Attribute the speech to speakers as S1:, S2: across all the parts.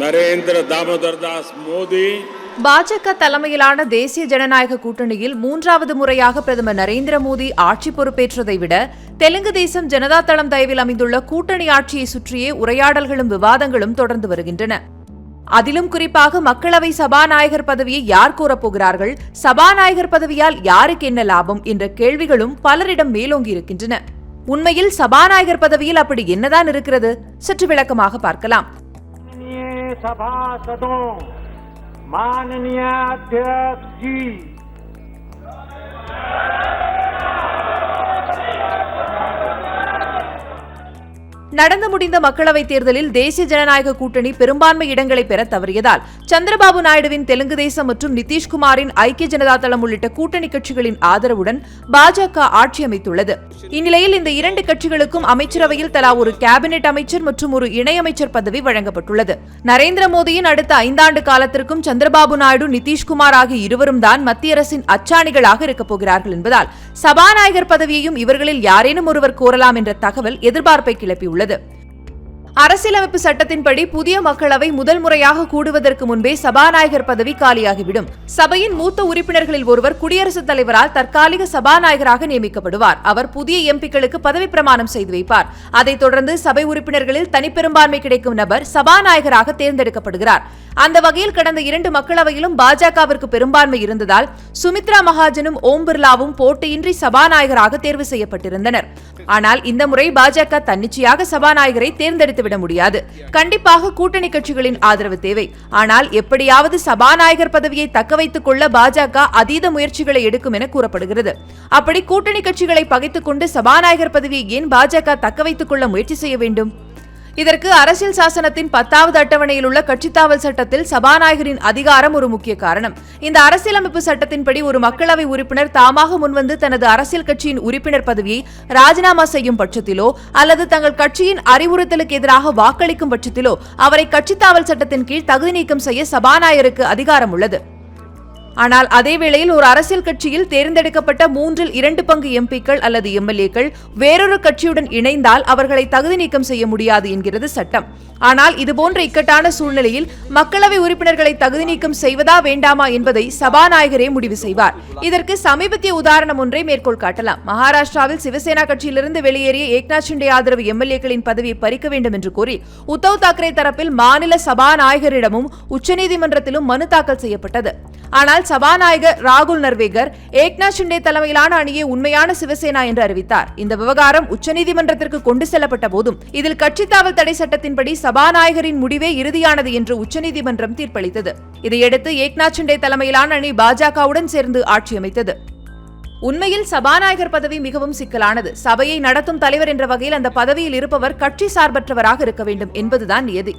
S1: நரேந்திர தாமோதர் தாஸ் மோடி.
S2: பாஜக தலைமையிலான தேசிய ஜனநாயக கூட்டணியில் மூன்றாவது முறையாக பிரதமர் நரேந்திர மோடி ஆட்சி பொறுப்பேற்றதை விட தெலுங்கு தேசம் ஜனதா தளம் தயவில் அமைந்துள்ள கூட்டணி ஆட்சியை சுற்றியே உரையாடல்களும் விவாதங்களும் தொடர்ந்து வருகின்றன. அதிலும் குறிப்பாக மக்களவை சபாநாயகர் பதவியை யார் கூறப்போகிறார்கள் சபாநாயகர் பதவியால் யாருக்கு என்ன லாபம் என்ற கேள்விகளும் பலரிடம் மேலோங்கி இருக்கின்றன. உண்மையில் சபாநாயகர் பதவியில் அப்படி என்னதான் இருக்கிறது? சற்று விளக்கமாக பார்க்கலாம்.
S3: सभासदों माननीय अध्यक्ष जी।
S2: நடந்து முடிந்த மக்களவைத் தேர்தலில் தேசிய ஜனநாயக கூட்டணி பெரும்பான்மை இடங்களை பெற தவறியதால் சந்திரபாபு நாயுடுவின் தெலுங்கு தேசம் மற்றும் நிதிஷ்குமாரின் ஐக்கிய ஜனதா தளம் உள்ளிட்ட கூட்டணி கட்சிகளின் ஆதரவுடன் பாஜக ஆட்சி அமைத்துள்ளது. இந்நிலையில் இந்த இரண்டு கட்சிகளுக்கும் அமைச்சரவையில் தலா ஒரு கேபினெட் அமைச்சர் மற்றும் ஒரு இணையமைச்சர் பதவி வழங்கப்பட்டுள்ளது. நரேந்திர மோடியின் அடுத்த ஐந்தாண்டு காலத்திற்கும் சந்திரபாபு நாயுடு நிதிஷ்குமார் ஆகிய இருவரும் தான் மத்திய அரசின் அச்சாணிகளாக இருக்கப் போகிறார்கள் என்பதால் சபாநாயகர் பதவியையும் இவர்களில் யாரேனும் ஒருவர் கோரலாம் என்ற தகவல் எதிர்பார்ப்பை கிளப்பியுள்ளது. அரசியலமைப்பு சட்டத்தின்படி புதிய மக்களவை முதல் முறையாக கூடுவதற்கு முன்பே சபாநாயகர் பதவி காலியாகிவிடும். சபையின் மூத்த உறுப்பினர்களில் ஒருவர் குடியரசுத் தலைவரால் தற்காலிக சபாநாயகராக நியமிக்கப்படுவார். அவர் புதிய எம்பிக்களுக்கு பதவி பிரமாணம் செய்து வைப்பார். அதைத் தொடர்ந்து சபை உறுப்பினர்களில் தனிப்பெரும்பான்மை கிடைக்கும் நபர் சபாநாயகராக தேர்ந்தெடுக்கப்படுகிறார். அந்த வகையில் கடந்த இரண்டு மக்களவையிலும் பாஜகவிற்கு பெரும்பான்மை இருந்ததால் சுமித்ரா மகாஜனும் ஓம் பிர்லாவும் போட்டியின்றி சபாநாயகராக தேர்வு செய்யப்பட்டிருந்தனர். ஆனால் இந்த முறை பாஜக தன்னிச்சையாக சபாநாயகரை தேர்ந்தெடுத்துவிட முடியாது. கண்டிப்பாக கூட்டணி கட்சிகளின் ஆதரவு தேவை. ஆனால் எப்படியாவது சபாநாயகர் பதவியை தக்க வைத்துக் கொள்ள பாஜக அதீத முயற்சிகளை எடுக்கும் என கூறப்படுகிறது. அப்படி கூட்டணி கட்சிகளை பகைத்துக் கொண்டு சபாநாயகர் பதவியை ஏன் பாஜக தக்க வைத்துக் கொள்ள முயற்சி செய்ய வேண்டும்? இதற்கு அரசியல் சாசனத்தின் பத்தாவது அட்டவணையில் உள்ள கட்சித்தாவல் சட்டத்தில் சபாநாயகரின் அதிகாரம் ஒரு முக்கிய காரணம். இந்த அரசியலமைப்பு சட்டத்தின்படி ஒரு மக்களவை உறுப்பினர் தாமாக முன்வந்து தனது அரசியல் கட்சியின் உறுப்பினர் பதவியை ராஜினாமா செய்யும் பட்சத்திலோ அல்லது தங்கள் கட்சியின் அறிவுறுத்தலுக்கு எதிராக வாக்களிக்கும் பட்சத்திலோ அவரை கட்சித்தாவல் சட்டத்தின் கீழ் தகுதி நீக்கம் செய்ய சபாநாயகருக்கு அதிகாரம் உள்ளது. ஆனால் அதே வேளையில் ஒரு அரசியல் கட்சியில் தேர்ந்தெடுக்கப்பட்ட மூன்றில் இரண்டு பங்கு எம்பிக்கள் அல்லது எம்எல்ஏக்கள் வேறொரு கட்சியுடன் இணைந்தால் அவர்களை தகுதி நீக்கம் செய்ய முடியாது என்கிறது சட்டம். ஆனால் இதுபோன்ற இக்கட்டான சூழ்நிலையில் மக்களவை உறுப்பினர்களை தகுதி நீக்கம் செய்வதா வேண்டாமா என்பதை சபாநாயகரே முடிவு செய்வார். இதற்கு சமீபத்திய உதாரணம் ஒன்றை மேற்கோள் காட்டலாம். மகாராஷ்டிராவில் சிவசேனா கட்சியிலிருந்து வெளியேறிய ஏக்நாத் ஷிண்டே ஆதரவு எம்எல்ஏக்களின் பதவியை பறிக்க வேண்டும் என்று கோரி உத்தவ் தாக்கரே தரப்பில் மாநில சபாநாயகரிடமும் உச்சநீதிமன்றத்திலும் மனு தாக்கல் செய்யப்பட்டது. ஆனால் சபாநாயகர் ராகுல் நர்வேகர் ஏக்நாத் ஷிண்டே தலைமையிலான அணியை உண்மையான சிவசேனா என்று அறிவித்தார். இந்த விவகாரம் உச்சநீதிமன்றத்திற்கு கொண்டு செல்லப்பட்ட போதும் இதில் கட்சி தாவல் தடை சட்டத்தின்படி சபாநாயகரின் முடிவே இறுதியானது என்று உச்சநீதிமன்றம் தீர்ப்பளித்தது. இதையடுத்து ஏக்நாத் ஷிண்டே தலைமையிலான அணி பாஜகவுடன் சேர்ந்து ஆட்சி அமைத்தது. உண்மையில் சபாநாயகர் பதவி மிகவும் சிக்கலானது. சபையை நடத்தும் தலைவர் என்ற வகையில் அந்த பதவியில் இருப்பவர் கட்சி சார்பற்றவராக இருக்க வேண்டும் என்பதுதான் நியதி.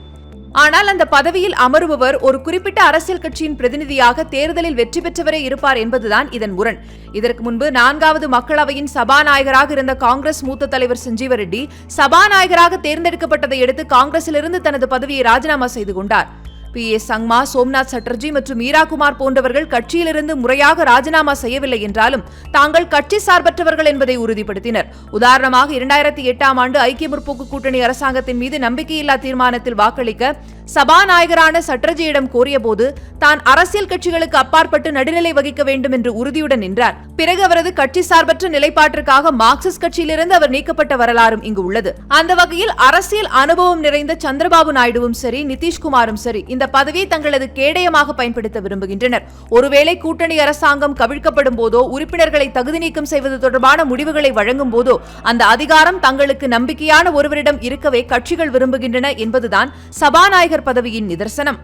S2: ஆனால் அந்த பதவியில் அமருபவர் ஒரு குறிப்பிட்ட அரசியல் கட்சியின் பிரதிநிதியாக தேர்தலில் வெற்றி பெற்றவரே இருப்பார் என்பதுதான் இதன் முரண். இதற்கு முன்பு நான்காவது மக்களவையின் சபாநாயகராக இருந்த காங்கிரஸ் மூத்த தலைவர் சஞ்சீவ ரெட்டி சபாநாயகராக தேர்ந்தெடுக்கப்பட்டதை அடுத்து காங்கிரசிலிருந்து தனது பதவியை ராஜினாமா செய்து கொண்டார். பி. எஸ். சங்மா சோம்நாத் சட்டர்ஜி மற்றும் மீராகுமார் போன்றவர்கள் கட்சியிலிருந்து முறையாக ராஜினாமா செய்யவில்லை என்றாலும் தாங்கள் கட்சி சார்பற்றவர்கள் என்பதை உறுதிப்படுத்தினர். உதாரணமாக இரண்டாயிரத்தி எட்டாம் ஆண்டு ஐக்கிய முற்போக்கு கூட்டணி அரசாங்கத்தின் மீது நம்பிக்கையில்லா தீர்மானத்தில் வாக்களிக்க சபாநாயகரான சட்டர்ஜியிடம் கோரியபோது தான் அரசியல் கட்சிகளுக்கு அப்பாற்பட்டு நடுநிலை வகிக்க வேண்டும் என்று உறுதியுடன் நின்றார். பிறகு அவரது கட்சி சார்பற்ற நிலைப்பாட்டிற்காக மார்க்சிஸ்ட் கட்சியிலிருந்து அவர் நீக்கப்பட்ட வரலாறும் இங்கு உள்ளது. அந்த வகையில் அரசியல் அனுபவம் நிறைந்த சந்திரபாபு நாயுடுவும் சரி நிதிஷ்குமாரும் சரி இந்த இந்த பதவியை தங்களது கேடயமாக பயன்படுத்த விரும்புகின்றனர். ஒருவேளை கூட்டணி அரசாங்கம் கவிழ்க்கப்படும் போதோ உறுப்பினர்களை தகுதி நீக்கம் செய்வது தொடர்பான முடிவுகளை வழங்கும் போதோ அந்த அதிகாரம் தங்களுக்கு நம்பிக்கையான ஒருவரிடம் இருக்கவே கட்சிகள் விரும்புகின்றன என்பதுதான் சபாநாயகர் பதவியின் நிதர்சனம்.